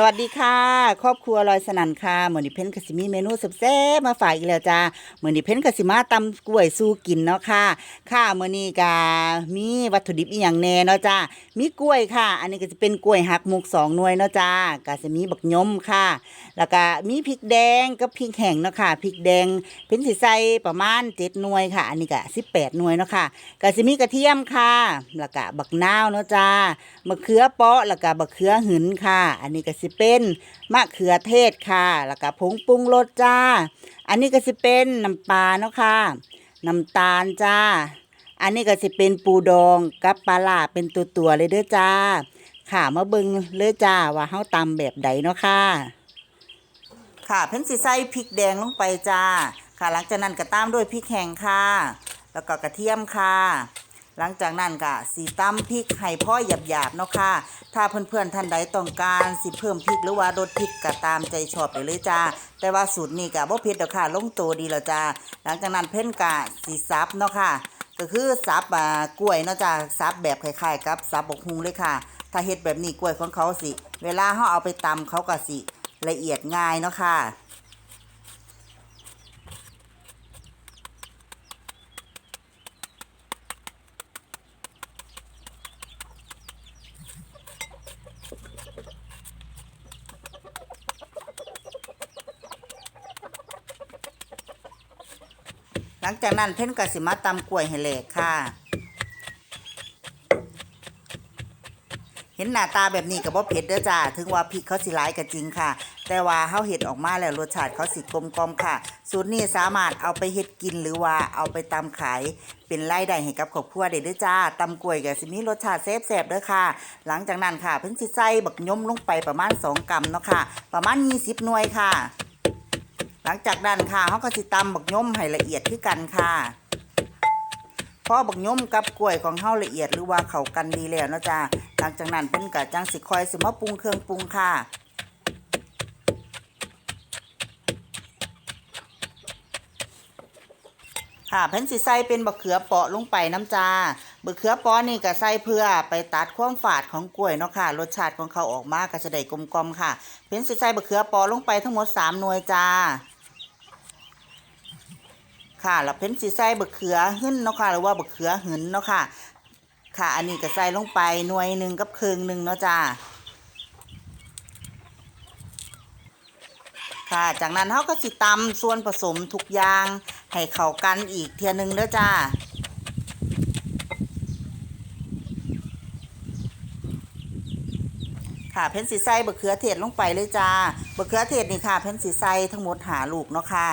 สวัสดีค่ะ ครอบครัวลอยสนันค่ะเหมือนดิเพนกสิมีเมนูแซ่บมาฝากอีกแล้วจ้าเหมือนดิเพนกสิมาตำกล้วยสู้กินเนาะค่ะ ค่ะมือนี้ก็มีวัตถุดิบอีหยังแน่เนาะจ้ามีกล้วยค่ะ อันนี้ก็จะเป็นกล้วยหักมุกสองหน่วยเนาะจ้าก็จะมีบักยมค่ะ แล้วก็มีพริกแดงกับพริกแห้งเนาะค่ะพริกแดงเพนสิใส่ประมาณ7หน่วยค่ะ อันนี้ก็18หน่วยเนาะค่ะก็สิมีกระเทียมค่ะแล้วก็บักนาวเนาะจ้ามะเขือเปาะแล้วก็บักเขือหึนค่ะ อันนี้ก็สิเป็นมะเขือเทศค่ะ แล้วก็ผงปรุงรสจ้า อันนี้ก็สิเป็นน้ำปลาเนาะค่ะ น้ำตาลจ้า อันนี้ก็สิเป็นปูดองกับปลาลาเป็นตัวๆเลยเด้อจ้า ค่ะมาเบิงเลยจ้าว่าเฮาตำแบบใดเนาะค่ะ ค่ะเพิ่นสิใส่พริกแดงลงไปจ้า ค่ะหลังจากนั้นก็ตามด้วยพริกแห้งค่ะ แล้วก็กระเทียมค่ะ หลังจากนั้นก็สีตำพริกให้พ่อหยาบๆเนาะค่ะ ถ้าเพื่อนๆท่านใดต้องการสิเพิ่มพริกหรือว่าลดพริกก็ตามใจชอบได้เลยจ้า แต่ว่าสูตรนี้ก็บ่เผ็ดดอกค่ะลงตัวดีแล้วจ้า หลังจากนั้นเพิ่นก็สีซับเนาะค่ะ ก็คือซับอ่ากล้วยเนาะจ้าซับแบบคล้ายๆกับซับบกฮุงเลยค่ะ ถ้าเฮ็ดแบบนี้กล้วยของเขาสิ เวลาเฮาเอาไปตำเขาก็สิละเอียดง่ายเนาะค่ะ ลังจากนั้นเพ่นกสิมาตำกล้วยให้แหลกค่ะ เห็นหน้าตาแบบนี้ก็บ่เผ็ดเด้อจ้า ถึงว่าพริกเขาสิหลายก็จริงค่ะ แต่ว่าเฮาเฮ็ดออกมาแล้วรสชาติเขาสิกลมกลมค่ะ สูตรนี้สามารถเอาไปเฮ็ดกินหรือว่าเอาไปตำขาย เป็นรายได้ให้กับครอบครัวได้เด้อจ้าตำกล้วยก็สิมีรสชาติแซ่บๆเด้อค่ะ หลังจากนั้นค่ะเพิ่นสิใส่บักยมลงไปประมาณ 2กรัมเนาะค่ะ ประมาณ20หน่วยค่ะ หลังจากนั้นค่ะเขาก็สิตำบักย่มให้ละเอียดคือกันค่ะพอบักย่มกับกล้วยของเฮาละเอียดหรือว่าเข้ากันดีแล้วนะจ้าหลังจากนั้นเพิ่นก็จังสิคอยสิมาปรุงเครื่องปรุงค่ะค่ะเพิ่นสิใส่เป็นบักเขือเปาะลงไปน้ำจ้าบักเขือเปาะนี่ก็ใส่เพื่อไปตัดความฝาดของกล้วยเนาะค่ะ รสชาติของเขาออกมาก็จะได้กลมกลมค่ะเพิ่นสิใส่บักเขือเปาะลงไปทั้งหมดสามหน่วยจ้า ค่ะแล้วเพ้นสีใส่บะเขือหึ้นเนาะค่ะหรือว่าบะเขือหืนเนาะค่ะ ค่ะอันนี้ก็ใส่ลงไปหน่วยหนึ่งกับครึ่งหนึ่งเนาะจ้าค่ะ จากนั้นเขาก็สิตำส่วนผสมทุกอย่างให้เข้ากันอีกเทียหนึงเด้อจ้าค่ะเพ้นสีใส่บะเขือเทศลงไปเลยจ้าบะเขือเทศนี่ค่ะเพ้นสีใส่ทั้งหมดหาลูกเนาะค่ะ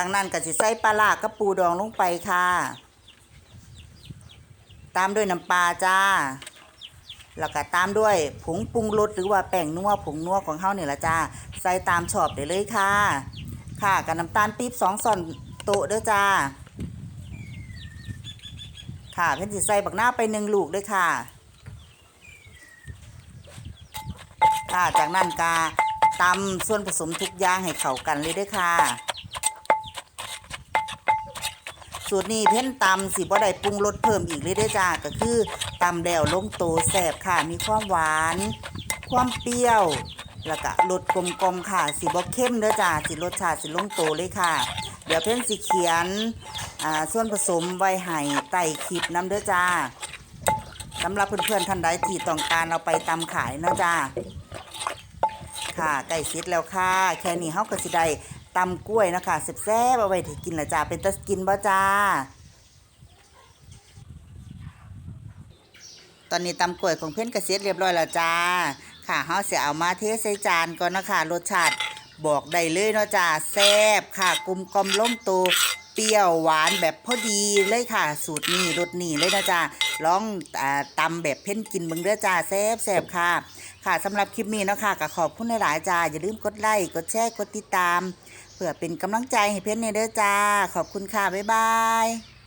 จากนั้นก็สิใส่ปลาร้ากับปูดองลงไปค่ะ ตามด้วยน้ำปลาจ้า แล้วก็ตามด้วยผงปรุงรสหรือว่าแป้งนัวผงนัวของเฮาเนี่ยละจ้า ใส่ตามชอบได้เลยค่ะ ค่ะกับน้ำตาลปี๊บสองส่วนโต๊ะเด้อจ้า ค่ะเพิ่นสิใส่บักหน้าไปหนึ่งลูกด้วยค่ะ ค่ะจากนั้นกาตำส่วนผสมทุกอย่างให้เข้ากันเลยเด้วยค่ะ สูตรนี้เพ่นตำสิบ่ได้ปรุงรสเพิ่มอีกเลยเด้จ้าก็คือตำแล้วลงโตแซ่บค่ะ มีความหวาน ความเปรี้ยว แล้วก็รสกลมๆค่ะ สิบ่เข้มเด้อจ้าสิรสชาติสิลงโตเลยค่ะ เดี๋ยวเพ่นสิเขียนส่วนผสมไว้ให้ใต้คลิปน้ำเด้อจ้าสำหรับเพื่อนๆท่านใดที่ต้องการเอาไปตำขายนะจ้าค่ะใกล้เสร็จแล้วค่ะ แค่นี้เฮาก็สิได้ ตำกล้วยนะคะแซ่บๆเอาไว้ที่กินละจ้าเป็นตะกินบ่จ้า ตอนนี้ตำกล้วยของเพื่อนก็เสร็จเรียบร้อยแล้วจ้า ค่ะเฮาเสิเอามาเทใส่จานก่อนนะคะรสชาติบอกได้เลยเนาะจ้าแซ่บค่ะกลมกลมล้มโตเปรี้ยวหวานแบบพอดีเลยค่ะ สูตรนี้รสนี้เลยนะจ้าลองอตำแบบเพ่นกินเบิ่งเด้อจ้าแซ่บแซ่บค่ะ ค่ะสำหรับคลิปนี้เนาะค่ะก็ขอบคุณหลายๆจ้าอย่าลืมกดไลค์กดแชร์กดติดตาม เพื่อเป็นกำลังใจให้เพื่อนในเด้อจ้า ขอบคุณค่ะ บ๊ายบาย